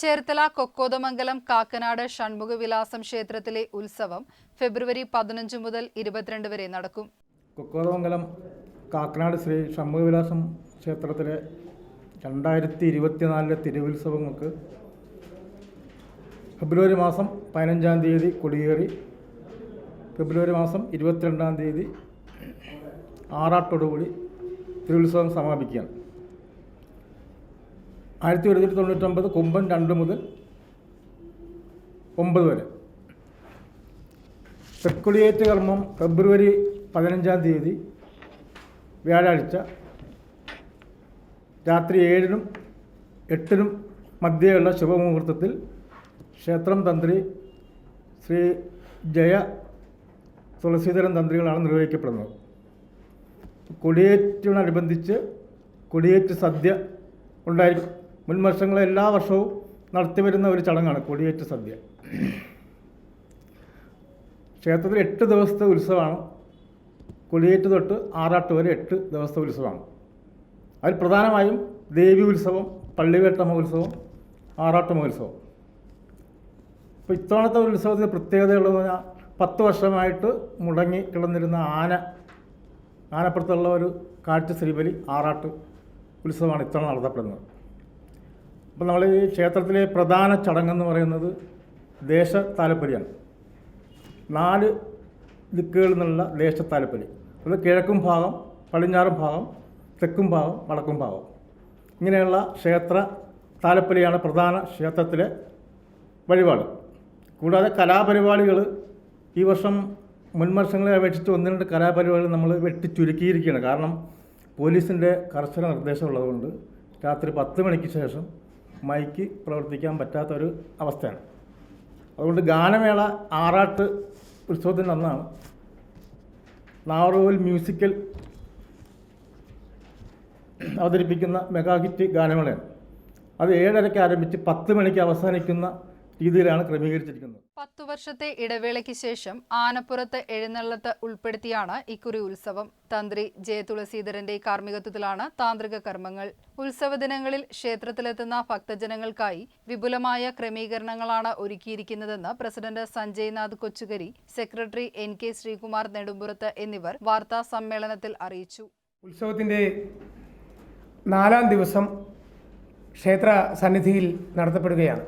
ചേർത്തല കൊക്കോതമംഗലം കാക്കനാട് ഷൺമുഖവിലാസം ക്ഷേത്രത്തിലെ ഉത്സവം ഫെബ്രുവരി പതിനഞ്ച് മുതൽ ഇരുപത്തിരണ്ട് വരെ നടക്കും. കൊക്കോതമംഗലം കാക്കനാട് ശ്രീ ഷൺമുഖവിലാസം ക്ഷേത്രത്തിലെ രണ്ടായിരത്തി ഇരുപത്തിനാലിലെ തിരുവുത്സവങ്ങൾക്ക് ഫെബ്രുവരി മാസം പതിനഞ്ചാം തീയതി കൊടിയേറി. ഫെബ്രുവരി മാസം ഇരുപത്തിരണ്ടാം തീയതി ആറാട്ടോടുകൂടി തിരുവുത്സവം സമാപിക്കുകയാണ്. ആയിരത്തി ഒരുന്നൂറ്റി തൊണ്ണൂറ്റൊമ്പത് കുംഭം രണ്ട് മുതൽ ഒമ്പത് വരെ. സെക്കുലിയേറ്റ് കർമ്മം ഫെബ്രുവരി പതിനഞ്ചാം തീയതി വ്യാഴാഴ്ച രാത്രി ഏഴിനും എട്ടിനും മധ്യയുള്ള ശുഭമുഹൂർത്തത്തിൽ ക്ഷേത്രം തന്ത്രി ശ്രീ ജയ തുളസീധരൻ തന്ത്രികളാണ് നിർവഹിക്കപ്പെടുന്നത്. കൊടിയേറ്റിനോടനുബന്ധിച്ച് കൊടിയേറ്റ് സദ്യ ഉണ്ടായിരിക്കും. മുൻ വർഷങ്ങളെ എല്ലാ വർഷവും നടത്തി വരുന്ന ഒരു ചടങ്ങാണ് കൊടിയേറ്റ സദ്യ. ക്ഷേത്രത്തിൽ എട്ട് ദിവസത്തെ ഉത്സവമാണ്. കൊടിയേറ്റ് തൊട്ട് ആറാട്ട് വരെ എട്ട് ദിവസത്തെ ഉത്സവമാണ്. അതിൽ പ്രധാനമായും ദേവി ഉത്സവം പള്ളിവേട്ട മഹോത്സവം ആറാട്ട് മഹോത്സവം. ഇപ്പോൾ ഇത്തവണത്തെ ഉത്സവത്തിന് പ്രത്യേകതകളെന്ന് പറഞ്ഞാൽ പത്ത് വർഷമായിട്ട് മുടങ്ങി കിടന്നിരുന്ന ആന ആനപ്പുറത്തുള്ള ഒരു കാഴ്ച ശ്രീബലി ആറാട്ട് ഉത്സവമാണ് ഇത്തവണ നടത്തപ്പെടുന്നത്. അപ്പോൾ നമ്മൾ ഈ ക്ഷേത്രത്തിലെ പ്രധാന ചടങ്ങെന്ന് പറയുന്നത് ദേശ താലപ്പൊലിയാണ്. നാല് ദിക്കുകളിൽ നിന്നുള്ള ദേശ താലപ്പൊലി. അത് കിഴക്കും ഭാഗം പടിഞ്ഞാറും ഭാഗം തെക്കും ഭാഗം വടക്കും ഭാഗം. ഇങ്ങനെയുള്ള ക്ഷേത്ര താലപ്പൊലിയാണ് പ്രധാന ക്ഷേത്രത്തിലെ വഴിപാട്. കൂടാതെ കലാപരിപാടികൾ ഈ വർഷം മുൻ വർഷങ്ങളെ അപേക്ഷിച്ച് ഒന്ന് രണ്ട് കലാപരിപാടികൾ നമ്മൾ വെട്ടി ചുരുക്കിയിരിക്കുകയാണ് കാരണം പോലീസിന്റെ കർശന നിർദ്ദേശമുള്ളതുകൊണ്ട് രാത്രി പത്ത് മണിക്ക് ശേഷം മൈക്ക് പ്രവർത്തിക്കാൻ പറ്റാത്തൊരു അവസ്ഥയാണ്. അതുകൊണ്ട് ഗാനമേള ആറാട്ട് ഉത്സവത്തിന്റെ അന്നാണ്. നാവറോൽ മ്യൂസിക്കൽ അവതരിപ്പിക്കുന്ന മെഗാ ഹിറ്റ് ഗാനമേളയാണ്. അത് ഏഴരയ്ക്ക് ആരംഭിച്ച് പത്ത് മണിക്ക് അവസാനിക്കുന്ന രീതിയിലാണ് ക്രമീകരിച്ചിരിക്കുന്നത്. പത്തു വർഷത്തെ ഇടവേളയ്ക്ക് ശേഷം ആനപ്പുറത്ത് എഴുന്നള്ളത്ത് ഉൾപ്പെടുത്തിയാണ് ഇക്കുറി ഉത്സവം. തന്ത്രി ജെ തുളസീധരന്റെ കാർമ്മികത്വത്തിലാണ് താന്ത്രിക കർമ്മങ്ങൾ. ഉത്സവ ദിനങ്ങളിൽ ക്ഷേത്രത്തിലെത്തുന്ന ഭക്തജനങ്ങൾക്കായി വിപുലമായ ക്രമീകരണങ്ങളാണ് ഒരുക്കിയിരിക്കുന്നതെന്ന് president Sanjay Nath Kochukari secretary N K Sreekumar Nedumpurath എന്നിവർ വാർത്താ സമ്മേളനത്തിൽ അറിയിച്ചു. ഉത്സവത്തിന്റെ നാലാം ദിവസം ക്ഷേത്ര സന്നിധിയിൽ നടത്തപ്പെടുകയാണ്.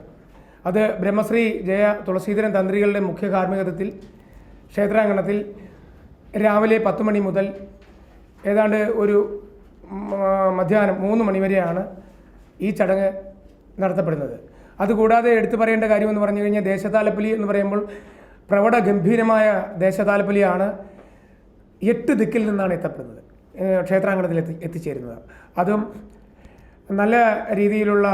അത് ബ്രഹ്മശ്രീ ജയ തുളസീധരൻ തന്ത്രികളുടെ മുഖ്യ കാർമ്മികത്വത്തിൽ ക്ഷേത്രാങ്കണത്തിൽ രാവിലെ പത്ത് മണി മുതൽ ഏതാണ്ട് ഒരു മധ്യാഹ്നം മൂന്ന് മണി വരെയാണ് ഈ ചടങ്ങ് നടത്തപ്പെടുന്നത്. അതുകൂടാതെ എടുത്തു പറയേണ്ട കാര്യമെന്ന് പറഞ്ഞു കഴിഞ്ഞാൽ ദേശതാലപ്പലി എന്ന് പറയുമ്പോൾ പ്രവട ഗംഭീരമായ ദേശതാലപ്പലിയാണ് എട്ട് ദിക്കിൽ നിന്നാണ് എത്തപ്പെടുന്നത്. ക്ഷേത്രാങ്കണത്തിൽ എത്തി എത്തിച്ചേരുന്നത്. അതും നല്ല രീതിയിലുള്ള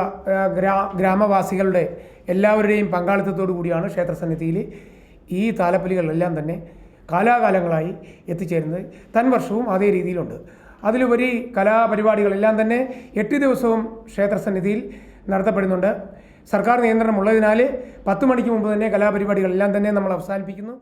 ഗ്രാ ഗ്രാമവാസികളുടെ എല്ലാവരുടെയും പങ്കാളിത്തത്തോടു കൂടിയാണ് ക്ഷേത്രസന്നിധിയിൽ ഈ താലപ്പൊലികളെല്ലാം തന്നെ കാലാകാലങ്ങളായി എത്തിച്ചേരുന്നത്. തൻവർഷവും അതേ രീതിയിലുണ്ട്. അതിലുപരി കലാപരിപാടികളെല്ലാം തന്നെ എട്ട് ദിവസവും ക്ഷേത്രസന്നിധിയിൽ നടത്തപ്പെടുന്നുണ്ട്. സർക്കാർ നിയന്ത്രണമുള്ളതിനാൽ പത്ത് മണിക്ക് മുമ്പ് തന്നെ കലാപരിപാടികളെല്ലാം തന്നെ നമ്മൾ അവസാനിപ്പിക്കുന്നു.